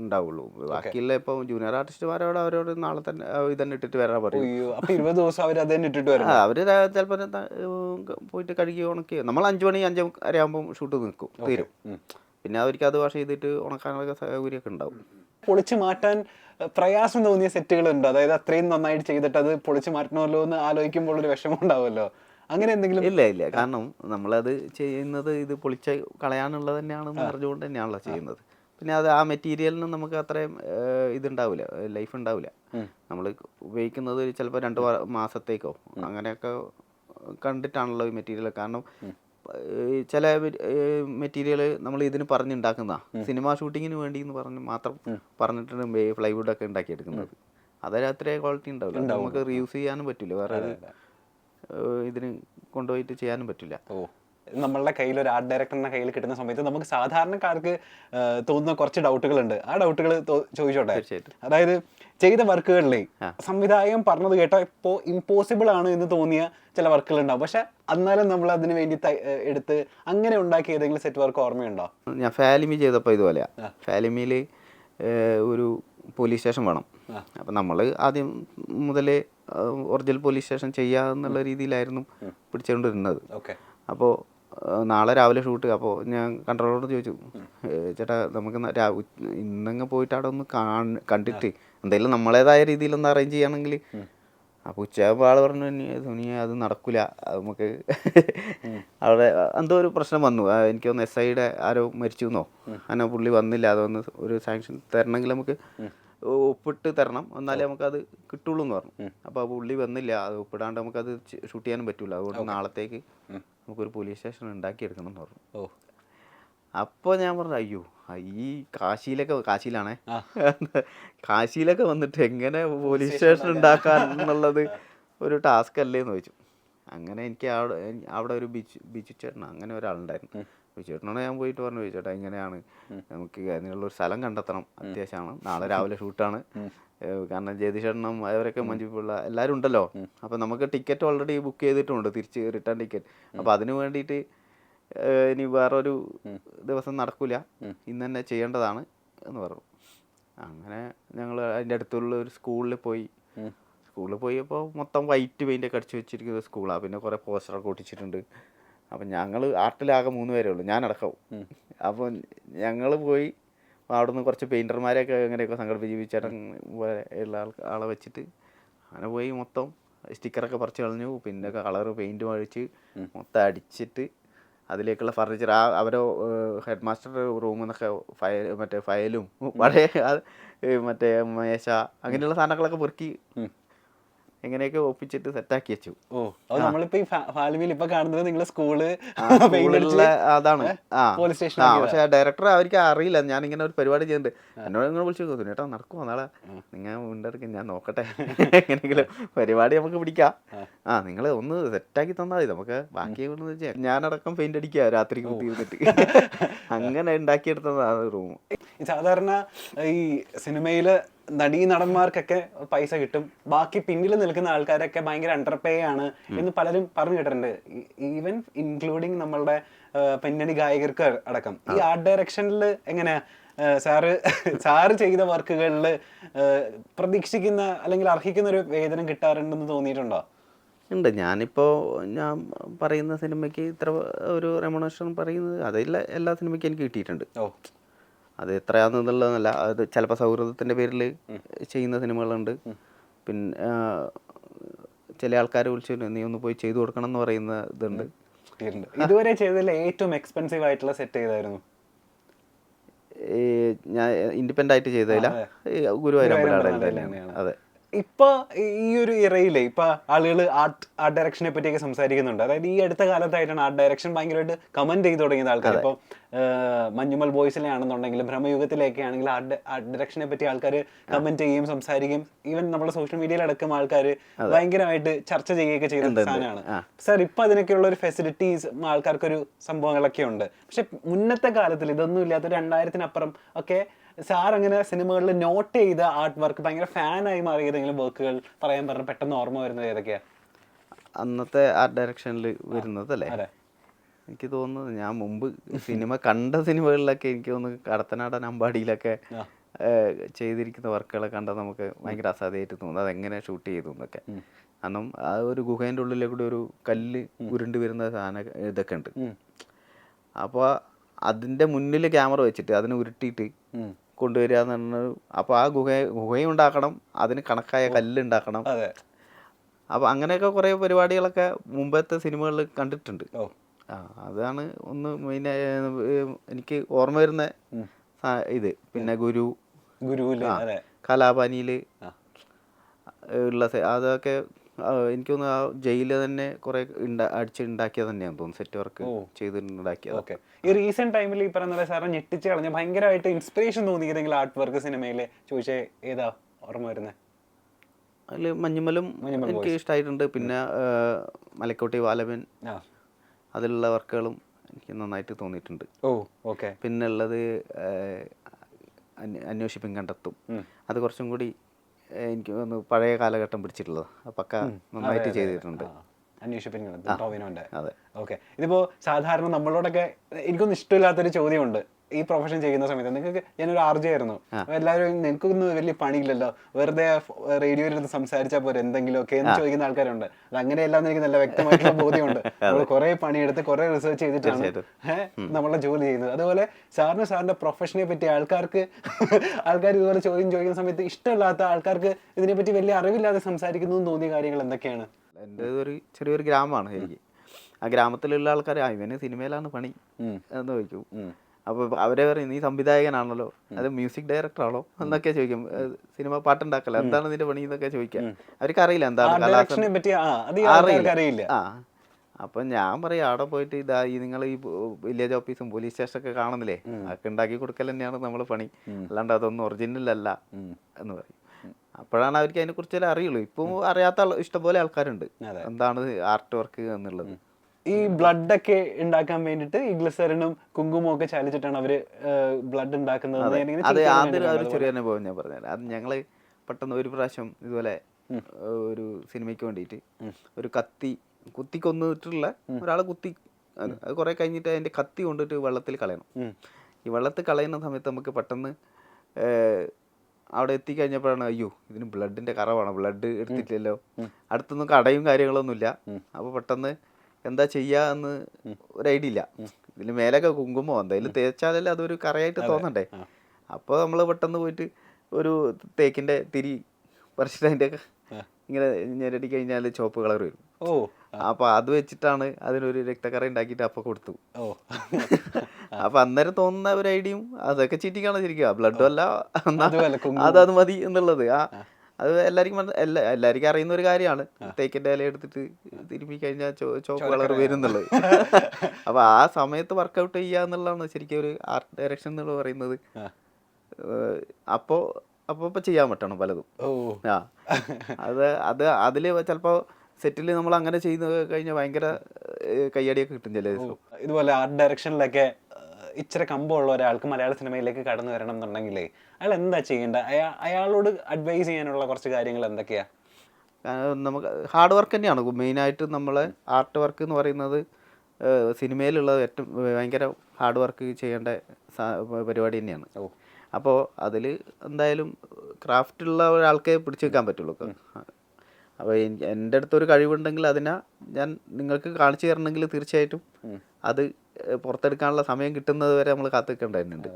ഉണ്ടാവുള്ളൂ. ഉണ്ടാവുള്ളൂ ബാക്കിയുള്ള ഇപ്പൊ ജൂനിയർ ആർട്ടിസ്റ്റുമാരോട് അവരോട് നാളെ തന്നെ ഇതന്നെ ഇട്ടിട്ട് വരാൻ പറയും. അയ്യോ അപ്പൊ ഇരുപത് ദിവസം അവർ ഇട്ടിട്ട് വരും അവർ ചിലപ്പോ പോയിട്ട് കഴുകി ഉണക്കി നമ്മൾ അഞ്ചു മണി അഞ്ചു മണി ആകുമ്പോൾ ഷൂട്ട് നിൽക്കും തീരും. പിന്നെ അവർക്ക് അത് വാഷ് ചെയ്തിട്ട് ഉണക്കാനുള്ള സൗകര്യമൊക്കെ ഉണ്ടാവും. പൊളിച്ചു മാറ്റാൻ പ്രയാസം തോന്നിയ സെറ്റുകൾ ഉണ്ട്? അതായത് അത്രയും നന്നായിട്ട് ചെയ്തിട്ട് അത് പൊളിച്ചു മാറ്റണമല്ലോ എന്ന് ആലോചിക്കുമ്പോൾ ഒരു വിഷമം ഉണ്ടാവുമല്ലോ? അങ്ങനെ എന്തെങ്കിലും? ഇല്ല ഇല്ല. കാരണം നമ്മളത് ചെയ്യുന്നത് ഇത് പൊളിച്ച് കളയാനുള്ളത് തന്നെയാണെന്ന് അറിഞ്ഞുകൊണ്ട് തന്നെയാണല്ലോ ചെയ്യുന്നത്. പിന്നെ അത് ആ മെറ്റീരിയലിന് നമുക്ക് അത്രയും ഇതുണ്ടാവില്ല ലൈഫ് ഉണ്ടാവില്ല നമ്മൾ ഉപയോഗിക്കുന്നത് ചിലപ്പോൾ രണ്ട് മാസത്തേക്കോ അങ്ങനെയൊക്കെ കണ്ടിട്ടാണല്ലോ ഈ മെറ്റീരിയൽ കാരണം ചില മെറ്റീരിയൽ നമ്മൾ ഇതിന് പറഞ്ഞുണ്ടാക്കുന്ന സിനിമ ഷൂട്ടിങ്ങിന് വേണ്ടി എന്ന് പറഞ്ഞ് മാത്രം പറഞ്ഞിട്ട് ഫ്ലൈവുഡ് ഒക്കെ ഉണ്ടാക്കിയെടുക്കുന്നത്. അതൊരു അത്രേ ക്വാളിറ്റി ഉണ്ടാവില്ല നമുക്ക് റീയൂസ് ചെയ്യാനും പറ്റില്ല വേറെ ഇതിന് കൊണ്ടുപോയിട്ട് ചെയ്യാനും പറ്റില്ല ഓ. നമ്മളുടെ കയ്യിൽ ഒരു ആർട്ട് ഡയറക്ടറിന്റെ കയ്യിൽ കിട്ടുന്ന സമയത്ത് നമുക്ക് സാധാരണക്കാർക്ക് തോന്നുന്ന കുറച്ച് ഡൗട്ടുകളുണ്ട് ആ ഡൗട്ടുകൾ ചോദിച്ചോട്ടെ? അതായത് ചെയ്ത വർക്കുകളിലെ സംവിധായകൻ പറഞ്ഞത് കേട്ടോ ഇപ്പോൾ ഇമ്പോസിബിൾ ആണ് എന്ന് തോന്നിയ ചില വർക്കുകൾ ഉണ്ടാവും പക്ഷെ എന്നാലും നമ്മൾ അതിന് വേണ്ടി എടുത്ത് അങ്ങനെ ഉണ്ടാക്കിയ ഏതെങ്കിലും സെറ്റ് വർക്ക് ഓർമ്മയുണ്ടോ? ഞാൻ ഫാലിമി ചെയ്തപ്പോൾ ഇതുപോലെയാണ് ഫാലിമിയിൽ ഒരു പോലീസ് സ്റ്റേഷൻ വേണം. അപ്പം നമ്മൾ ആദ്യം മുതലേ ഒറിജിനൽ പോലീസ് സ്റ്റേഷൻ ചെയ്യാന്നുള്ള രീതിയിലായിരുന്നു പിടിച്ചുകൊണ്ടിരുന്നത് ഓക്കെ. അപ്പോൾ നാളെ രാവിലെ ഷൂട്ട് അപ്പോൾ ഞാൻ കൺട്രോളറോട് ചോദിച്ചു ചേട്ടാ നമുക്ക് ഇന്നങ്ങ് പോയിട്ട് അവിടെ ഒന്ന് കണ്ടിട്ട് എന്തായാലും നമ്മളേതായ രീതിയിൽ ഒന്ന് അറേഞ്ച് ചെയ്യുകയാണെങ്കിൽ. അപ്പോൾ ഉച്ചയാകുമ്പോൾ ആൾ പറഞ്ഞു "ഇനി സുനി അത് നടക്കില്ല നമുക്ക് അവിടെ എന്തോ ഒരു പ്രശ്നം വന്നു. എനിക്ക് തോന്നുന്നു എസ് ഐയുടെ ആരോ മരിച്ചു എന്നോ? അങ്ങനെ പുള്ളി വന്നില്ല. അതൊന്ന് ഒരു സാങ്ഷൻ തരണമെങ്കിൽ നമുക്ക് ഒപ്പിട്ട് തരണം. എന്നാലേ നമുക്കത് കിട്ടുള്ളൂ എന്ന് പറഞ്ഞു. അപ്പോൾ ആ പുള്ളി വന്നില്ല. അത് ഒപ്പിടാണ്ട് നമുക്കത് ഷൂട്ട് ചെയ്യാനും പറ്റൂല. അതുകൊണ്ട് നാളത്തേക്ക് നമുക്കൊരു പോലീസ് സ്റ്റേഷൻ ഉണ്ടാക്കിയെടുക്കണം എന്ന് പറഞ്ഞു. ഓ. അപ്പോൾ ഞാൻ പറഞ്ഞു അയ്യോ ഈ കാശിയിലൊക്കെ കാശിയിലാണേ. കാശിയിലൊക്കെ വന്നിട്ട് എങ്ങനെ പോലീസ് സ്റ്റേഷൻ ഉണ്ടാക്കാൻ? എന്നുള്ളത് ഒരു ടാസ്ക് അല്ലേ എന്ന് ചോദിച്ചു. അങ്ങനെ എനിക്ക് അവിടെ അവിടെ ഒരു ബിജു ബിജു ചേട്ടൻ അങ്ങനെ ഒരാളുണ്ടായിരുന്നു. ബിജു ചേട്ടനോട് ഞാൻ പോയിട്ട് പറഞ്ഞു ചേട്ടാ ഇങ്ങനെയാണ് നമുക്ക് അതിനുള്ള ഒരു സ്ഥലം കണ്ടെത്തണം. അത്യാവശ്യമാണ്. നാളെ രാവിലെ ഷൂട്ടാണ് കാരണം ജയതിഷണ്ണം അവരൊക്കെ മഞ്ജു പിള്ള എല്ലാവരും ഉണ്ടല്ലോ. അപ്പം നമുക്ക് ടിക്കറ്റ് ഓൾറെഡി ബുക്ക് ചെയ്തിട്ടുണ്ട് തിരിച്ച് റിട്ടേൺ ടിക്കറ്റ് അപ്പം അതിന് വേണ്ടിയിട്ട് ഇനി വേറൊരു ദിവസം നടക്കില്ല ഇന്ന് തന്നെ ചെയ്യേണ്ടതാണ് എന്ന് പറഞ്ഞു. അങ്ങനെ ഞങ്ങൾ അതിന്റെ അടുത്തുള്ള ഒരു സ്കൂളിൽ പോയി. സ്കൂളിൽ പോയപ്പോൾ മൊത്തം വൈറ്റ് പെയിന്റ് ഒക്കെ അടിച്ച് വെച്ചിരിക്കുന്ന സ്കൂളാണ് പിന്നെ കുറേ പോസ്റ്ററൊക്കെ ഒട്ടിച്ചിട്ടുണ്ട്. അപ്പം ഞങ്ങൾ ആർട്ടിലാകെ മൂന്ന് പേരേ ഉള്ളൂ. ഞാൻ അടക്കവും അപ്പോൾ ഞങ്ങൾ പോയി അവിടുന്ന് കുറച്ച് പെയിന്റർമാരെയൊക്കെ അങ്ങനെയൊക്കെ സംഘടിപ്പിച്ച് ജീവിച്ചേട്ടൻ പോലെ ഉള്ള ആൾ ആളെ വെച്ചിട്ട് അങ്ങനെ പോയി മൊത്തം സ്റ്റിക്കറൊക്കെ പറിച്ച് കളഞ്ഞു. പിന്നെ കളർ പെയിന്റ് മഴിച്ച് മൊത്തം അടിച്ചിട്ട് അതിലേക്കുള്ള ഫർണിച്ചർ ആ അവരെ ഹെഡ് മാസ്റ്ററുടെ റൂമിൽ നിന്നൊക്കെ ഫയൽ മറ്റേ ഫയലും പഴയ മറ്റേ മേശ അങ്ങനെയുള്ള സാധനങ്ങളൊക്കെ പൊറുക്കി എങ്ങനെയൊക്കെ ഒപ്പിച്ചിട്ട് സെറ്റാക്കി വെച്ചു. ഓ അത് നമ്മളിപ്പോ ഈ ഇപ്പൊ കാണുന്നത് നിങ്ങളെ സ്കൂൾ അതാണ്. ആ പക്ഷെ ആ ഡയറക്ടർ അവർക്ക് അറിയില്ല. ഞാൻ ഇങ്ങനെ ഒരു പരിപാടി ചെയ്യുന്നുണ്ട്. എന്നോട് ഇങ്ങനെ വിളിച്ചു നോക്കുന്നു ചേട്ടാ നടക്കുമോ നാളെ നിങ്ങൾ ഉണ്ടെടുക്കും ഞാൻ നോക്കട്ടെ. എങ്ങനെയെങ്കിലും പരിപാടി നമുക്ക് പിടിക്കാം. ആ. നിങ്ങൾ ഒന്ന് സെറ്റാക്കി തന്നാൽ മതി. നമുക്ക് ബാക്കി വെച്ചാൽ ഞാനടക്കം പെയിന്റ് അടിക്കുക രാത്രി തീർന്നിട്ട് അങ്ങനെ ഉണ്ടാക്കിയെടുത്തതാണ് റൂം. സാധാരണ ഈ സിനിമയിൽ നടീ നടന്മാർക്കൊക്കെ പൈസ കിട്ടും. ബാക്കി പിന്നിൽ നിൽക്കുന്ന ആൾക്കാരൊക്കെ ഭയങ്കര അണ്ടർ പേ ആണ് എന്ന് പലരും പറഞ്ഞു കേട്ടിട്ടുണ്ട്. ഈവൻ ഇൻക്ലൂഡിങ് നമ്മളുടെ പിന്നണി ഗായകർക്ക് അടക്കം. ഈ ആർട്ട് ഡയറക്ഷനിൽ എങ്ങനെ സാറ് സാറ് ചെയ്ത വർക്കുകളിൽ പ്രതീക്ഷിക്കുന്ന അല്ലെങ്കിൽ അർഹിക്കുന്ന ഒരു വേതനം കിട്ടാറുണ്ടെന്ന് തോന്നിയിട്ടുണ്ടോ? ഉണ്ട്. ഞാനിപ്പോൾ ഞാൻ പറയുന്ന സിനിമയ്ക്ക് ഇത്ര ഒരു റെമണേഷൻ പറയുന്നത് അതില്ല. എല്ലാ സിനിമയ്ക്കും എനിക്ക് കിട്ടിയിട്ടുണ്ട്. ഓ. അത് എത്രയാണെന്നുള്ളതല്ല. അത് ചിലപ്പോൾ സൗഹൃദത്തിന്റെ പേരിൽ ചെയ്യുന്ന സിനിമകളുണ്ട്. പിന്നെ ചില ആൾക്കാർ വിളിച്ചു നീ ഒന്ന് പോയി ചെയ്തു കൊടുക്കണം എന്ന് പറയുന്ന ഇതുണ്ട്. ഇതുവരെ ചെയ്തതിൽ ഏറ്റവും എക്സ്പെൻസീവ് ആയിട്ടുള്ള സെറ്റ് ചെയ്തായിരുന്നു ഞാൻ ഇൻഡിപെൻഡന്റ് ആയിട്ട് ചെയ്തതില്ല ഗുരുവായൂരമ്പലം ഗുരുവായൂർ അമ്പലം. അതെ. ഇപ്പൊ ഈ ഒരു ഇറയിലെ ഇപ്പൊ ആളുകൾ ആർട്ട് ആർട്ട് ഡയറക്ഷനെ പറ്റിയൊക്കെ സംസാരിക്കുന്നുണ്ട്. അതായത് ഈ അടുത്ത കാലത്തായിട്ടാണ് ആർട്ട് ഡയറക്ഷൻ ഭയങ്കരമായിട്ട് കമന്റ് ചെയ്ത് തുടങ്ങിയത് ആൾക്കാർ ഇപ്പോൾ മഞ്ഞുമൽ ബോയ്സിലെ ആണെന്നുണ്ടെങ്കിലും ഭ്രമയുഗത്തിലേക്ക് ആണെങ്കിൽ ആർട്ട് ആർട്ട് ഡയറക്ഷനെ പറ്റി ആൾക്കാർ കമന്റ് ചെയ്യുകയും സംസാരിക്കും ഈവൻ നമ്മുടെ സോഷ്യൽ മീഡിയയിലടക്കം ആൾക്കാർ ഭയങ്കരമായിട്ട് ചർച്ച ചെയ്യുകയൊക്കെ ചെയ്ത സാധനമാണ്. സർ ഇപ്പൊ അതിനൊക്കെയുള്ള ഒരു ഫെസിലിറ്റീസ് ആൾക്കാർക്കൊരു സംഭവങ്ങളൊക്കെ ഉണ്ട്. പക്ഷെ മുന്നത്തെ കാലത്തിൽ ഇതൊന്നും ഇല്ലാത്ത രണ്ടായിരത്തിനപ്പുറം ഒക്കെ സാർ അങ്ങനെ സിനിമകളിൽ നോട്ട് ചെയ്ത ആർട്ട് വർക്ക് ഭയങ്കര ഫാനായി മാറിയ ഏതെങ്കിലും വർക്കുകൾ പറയാൻ പറഞ്ഞ പെട്ടെന്ന് ഓർമ്മ വരുന്നത് ഏതൊക്കെയാ? അന്നത്തെ ആർട്ട് ഡയറക്ഷനിൽ വരുന്നതല്ലേ? എനിക്ക് തോന്നുന്നത് ഞാൻ മുമ്പ് സിനിമ കണ്ട സിനിമകളിലൊക്കെ എനിക്ക് തോന്നുന്നു കടത്തനാടൻ അമ്പാടിയിലൊക്കെ ചെയ്തിരിക്കുന്ന വർക്കുകളെ കണ്ടാൽ നമുക്ക് ഭയങ്കര അസാധ്യമായിട്ട് തോന്നുന്നു അതെങ്ങനെ ഷൂട്ട് ചെയ്തു എന്നൊക്കെ. കാരണം ആ ഒരു ഗുഹേന്റെ ഉള്ളിലെ കൂടി ഒരു കല്ല് ഉരുണ്ട് വരുന്ന സാധനം ഇതൊക്കെ ഉണ്ട്. അപ്പോൾ അതിന്റെ മുന്നിൽ ക്യാമറ വെച്ചിട്ട് അതിനെ ഉരുട്ടിയിട്ട്. കൊണ്ടുവരിക എന്ന് പറഞ്ഞാൽ അപ്പോൾ ആ ഗുഹ ഗുഹയും ഉണ്ടാക്കണം അതിന് കണക്കായ കല്ല് ഉണ്ടാക്കണം. അപ്പോൾ അങ്ങനെയൊക്കെ കുറേ പരിപാടികളൊക്കെ മുമ്പത്തെ സിനിമകളിൽ കണ്ടിട്ടുണ്ട്. ആ അതാണ് ഒന്ന് മെയിൻ എനിക്ക് ഓർമ്മ വരുന്ന ഇത്. പിന്നെ ഗുരു. ഗുരു കലാപാനിയിൽ ഉള്ള അതൊക്കെ എനിക്ക് തോന്നുന്നു ആ ജയിൽ തന്നെ കുറെ അടിച്ചുണ്ടാക്കിയത് തന്നെയാണ് തോന്നുന്നു. സെറ്റ് വർക്ക് ചെയ്തിട്ടുണ്ടാക്കിയത്. ഈ റീസെന്റ് ടൈമിൽ ഈ പറയുന്ന സാറിനെ ഞെട്ടിച്ച് കളഞ്ഞ ഭയങ്കരമായിട്ട് ഇൻസ്പിറേഷൻ തോന്നിയതെങ്കിലും ആർട്ട് വർക്ക് സിനിമയിൽ ചോദിച്ചേ ഏതാ ഓർമ്മ വരുന്നത് അതിൽ മഞ്ഞുമലും എനിക്ക് ഇഷ്ടമായിട്ടുണ്ട് പിന്നെ മലക്കോട്ടി വാലവൻ അതിലുള്ള വർക്കുകളും എനിക്ക് നന്നായിട്ട് തോന്നിയിട്ടുണ്ട്. Oh okay. പിന്നെ ഉള്ളത് അന്വേഷിപ്പും കണ്ടെത്തും. അത് കുറച്ചും കൂടി എനിക്ക് ഒന്ന് പഴയ കാലഘട്ടം പിടിച്ചിട്ടുള്ളത്. പക്ക നന്നായിട്ട് ചെയ്തിട്ടുണ്ട്. അന്വേഷിപ്പിക്കുന്നത് ടോവിനോന്റെ. അതെ. ഓക്കെ. ഇതിപ്പോ സാധാരണ നമ്മളോടൊക്കെ എനിക്കൊന്നും ഇഷ്ടമില്ലാത്തൊരു ചോദ്യമുണ്ട്. ഈ പ്രൊഫഷൻ ചെയ്യുന്ന സമയത്ത് നിങ്ങൾക്ക് ഞാനൊരു ആർജി ആയിരുന്നു. അപ്പൊ എല്ലാവരും നിനക്കൊന്നും വലിയ പണിയില്ലല്ലോ. വെറുതെ റേഡിയോയിൽ ഇരുന്ന് സംസാരിച്ചാൽ പോരെ എന്തെങ്കിലും ഒക്കെ എന്ന് ചോദിക്കുന്ന ആൾക്കാരുണ്ട്. അത് അങ്ങനെയല്ലാന്ന് എനിക്ക് നല്ല വ്യക്തമായിട്ടുള്ള ബോധ്യമുണ്ട്. നമ്മൾ കുറെ പണിയെടുത്ത് കുറെ റിസർച്ച് ചെയ്തിട്ടാണ് നമ്മളെ ജോലി ചെയ്യുന്നത് അതുപോലെ സാറിന് സാറിന്റെ പ്രൊഫഷനെ പറ്റി ആൾക്കാർക്ക് ആൾക്കാർ ഇതുപോലെ ചോദ്യം ചോദിക്കുന്ന സമയത്ത് ഇഷ്ടമില്ലാത്ത ആൾക്കാർക്ക് ഇതിനെപ്പറ്റി വലിയ അറിവില്ലാതെ സംസാരിക്കുന്നു തോന്നിയ കാര്യങ്ങൾ എന്തൊക്കെയാണ്? എന്റെ ഒരു ചെറിയൊരു ഗ്രാമമാണ് എനിക്ക്. ആ ഗ്രാമത്തിലുള്ള ആൾക്കാർ ഇവന് സിനിമയിലാണ് പണി എന്ന് ചോദിക്കും. അപ്പോൾ അവരെ പറയും നീ സംവിധായകനാണല്ലോ. അത് മ്യൂസിക് ഡയറക്ടറാണോ? എന്നൊക്കെ ചോദിക്കും. സിനിമ പാട്ടുണ്ടാക്കല എന്താണ് നിന്റെ പണി എന്നൊക്കെ ചോദിക്കാം. അവർക്ക് അറിയില്ല എന്താണ് അറിയില്ല. ആ. അപ്പം ഞാൻ പറയും അവിടെ പോയിട്ട് ഇതാ ഈ നിങ്ങൾ ഈ വില്ലേജ് ഓഫീസും പോലീസ് സ്റ്റേഷനൊക്കെ കാണുന്നില്ലേ? അതൊക്കെ ഉണ്ടാക്കി കൊടുക്കൽ തന്നെയാണ് നമ്മളെ പണി. അല്ലാണ്ട് അതൊന്നും ഒറിജിനൽ അല്ല. എന്ന് പറയും. അപ്പോഴാണ് അവർക്ക് അതിനെ കുറിച്ചെല്ലാം അറിയുള്ളൂ. ഇപ്പം അറിയാത്ത ഇഷ്ടംപോലെ ആൾക്കാരുണ്ട്. എന്താണ് ആർട്ട് വർക്ക് എന്നുള്ളത് ഈ ബ്ലഡ് ഒക്കെ ഉണ്ടാക്കാൻ വേണ്ടിയിട്ട് ഈ ഗ്ലിസറിനും കുങ്കുമവും ഒക്കെ ചാലിച്ചിട്ടാണ് അവർ ബ്ലഡ് ഉണ്ടാക്കുന്നത് അത്. ആദ്യം ഒരു ചെറിയ അനുഭവം ഞാൻ പറഞ്ഞത് അത് ഞങ്ങൾ പെട്ടെന്ന് ഒരു പ്രാവശ്യം ഇതുപോലെ ഒരു സിനിമയ്ക്ക് വേണ്ടിയിട്ട് ഒരു കത്തി കുത്തി കൊന്നിട്ടുള്ള ഒരാളെ കുത്തി അത് കുറെ കഴിഞ്ഞിട്ട് അതിന്റെ കത്തി കൊണ്ടിട്ട് വെള്ളത്തിൽ കളയണം. ഈ വെള്ളത്തിൽ കളയുന്ന സമയത്ത് നമുക്ക് പെട്ടെന്ന് അവിടെ അവിടെ എത്തിക്കഴിഞ്ഞപ്പോഴാണ് അയ്യോ ഇതിന് ബ്ലഡിന്റെ കറവാണ്. ബ്ലഡ് എടുത്തിട്ടില്ലല്ലോ. അടുത്തൊന്നും കടയും കാര്യങ്ങളൊന്നുമില്ല. അപ്പോൾ പെട്ടെന്ന് എന്താ ചെയ്യാ എന്ന് ഒരു ഐഡിയ ഇല്ല. ഇതിന് മേലൊക്കെ കുങ്കുമോ എന്തായാലും തേച്ചാലല്ലേ അതൊരു കറയായിട്ട് തോന്നണ്ടേ? അപ്പോൾ നമ്മൾ പെട്ടെന്ന് പോയിട്ട് ഒരു തേക്കിന്റെ തിരി പറിച്ചിട്ട് അതിന്റെ ഇങ്ങനെ ഞെരടി കഴിഞ്ഞാൽ ചുവപ്പ് കളർ വരും. ഓ. അപ്പൊ അത് വെച്ചിട്ടാണ് അതിനൊരു രക്തക്കറ ഉണ്ടാക്കിയിട്ട് അപ്പൊ കൊടുത്തു. ഓ. അപ്പൊ അന്നേരം തോന്നുന്ന ഒരു ഐഡിയയും അതൊക്കെ ചീറ്റിക്കാണ് ശരിക്കും? ബ്ലഡും അല്ല അത് മതി എന്നുള്ളത്. ആ. അത് എല്ലാവർക്കും എല്ലാ എല്ലാവർക്കും അറിയുന്ന ഒരു കാര്യമാണ്. തേക്കിന്റെ ഇല എടുത്തിട്ട് തിരുമ്പി കഴിഞ്ഞാൽ ചോപ്പ് കളർ വരും എന്നുള്ളത് അപ്പൊ ആ സമയത്ത് വർക്കൗട്ട് ചെയ്യുക എന്നുള്ളതാണ് ശരിക്കും ഒരു ആർട്ട് ഡയറക്ഷൻ എന്നുള്ള പറയുന്നത്. അപ്പോ അപ്പൊ ഇപ്പൊ ചെയ്യാൻ പറ്റണം പലതും. ആ. അത് അത് അതിൽ ചിലപ്പോ സെറ്റിൽ നമ്മൾ അങ്ങനെ ചെയ്ത് കഴിഞ്ഞാൽ ഭയങ്കര കയ്യടിയൊക്കെ കിട്ടും ചില ദിവസം. ഇതുപോലെ ആർട്ട് ഡയറക്ഷനിലൊക്കെ ഇച്ചിരി കമ്പമുള്ള ഒരാൾക്ക് മലയാള സിനിമയിലേക്ക് കടന്നു വരണം എന്നുണ്ടെങ്കിലേ അയാൾ എന്താ ചെയ്യേണ്ട? അയാ അയാളോട് അഡ്വൈസ് ചെയ്യാനുള്ള കുറച്ച് കാര്യങ്ങൾ എന്തൊക്കെയാ? നമുക്ക് ഹാർഡ് വർക്ക് തന്നെയാണ്. മെയിനായിട്ട് നമ്മളെ ആർട്ട് വർക്ക് എന്ന് പറയുന്നത് സിനിമയിലുള്ളത് സിനിമയിലുള്ള ഏറ്റവും ഭയങ്കര ഹാർഡ് വർക്ക് ചെയ്യേണ്ട പരിപാടി തന്നെയാണ്. ഓ. അപ്പോൾ അതിൽ എന്തായാലും ക്രാഫ്റ്റുള്ള ഒരാൾക്കേ പിടിച്ചു വെക്കാൻ പറ്റുള്ളൂ. അപ്പോൾ എനിക്ക് എന്റെ അടുത്തൊരു കഴിവുണ്ടെങ്കിൽ അതിനെ ഞാൻ നിങ്ങൾക്ക് കാണിച്ചു തരണമെങ്കിൽ തീർച്ചയായിട്ടും അത് പുറത്തെടുക്കാനുള്ള സമയം കിട്ടുന്നത് വരെ നമ്മൾ കാത്തു നിൽക്കേണ്ടതുണ്ട്.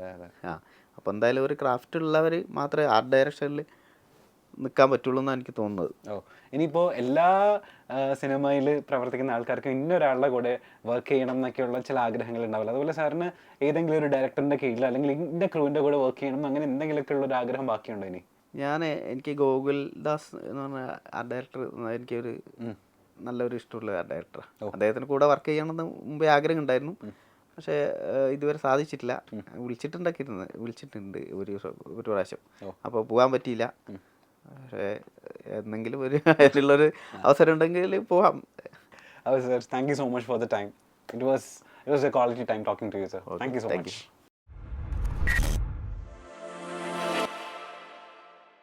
ആ അപ്പോൾ എന്തായാലും ഒരു ക്രാഫ്റ്റ് ഉള്ളവർ മാത്രമേ ആർട്ട് ഡയറക്ഷനിൽ നിൽക്കാൻ പറ്റുള്ളൂ എന്നാണ് എനിക്ക് തോന്നുന്നത്. ഓ ഇനിയിപ്പോൾ എല്ലാ സിനിമയിൽ പ്രവർത്തിക്കുന്ന ആൾക്കാർക്കും ഇന്നൊരാളുടെ കൂടെ വർക്ക് ചെയ്യണം എന്നൊക്കെയുള്ള ചില ആഗ്രഹങ്ങൾ ഉണ്ടാവില്ല? അതുപോലെ സാറിന് ഏതെങ്കിലും ഒരു ഡയറക്ടറിന്റെ കീഴിൽ അല്ലെങ്കിൽ ഇന്ന ക്രൂവിന്റെ കൂടെ വർക്ക് ചെയ്യണം അങ്ങനെ എന്തെങ്കിലുമൊക്കെ ഉള്ള ഒരു ആഗ്രഹം ബാക്കിയുണ്ടോ ഇനി? ഞാൻ എനിക്ക് ഗോകുൽ ദാസ് എന്ന് പറഞ്ഞ ആ ഡയറക്ടർ എനിക്കൊരു നല്ലൊരു ഇഷ്ടമുള്ള ഡയറക്ടർ അദ്ദേഹത്തിന് കൂടെ വർക്ക് ചെയ്യണമെന്ന് മുമ്പേ ആഗ്രഹം ഉണ്ടായിരുന്നു. പക്ഷേ ഇതുവരെ സാധിച്ചിട്ടില്ല. വിളിച്ചിട്ടുണ്ടാക്കിയിരുന്നു. വിളിച്ചിട്ടുണ്ട് ഒരു ഒരു പ്രാവശ്യം. അപ്പോൾ പോകാൻ പറ്റിയില്ല. പക്ഷേ എന്തെങ്കിലും ഒരു അതിനുള്ളൊരു അവസരം ഉണ്ടെങ്കിൽ പോവാം. Thank you so much for the time it was it was a quality time talking to you sir thank you so you.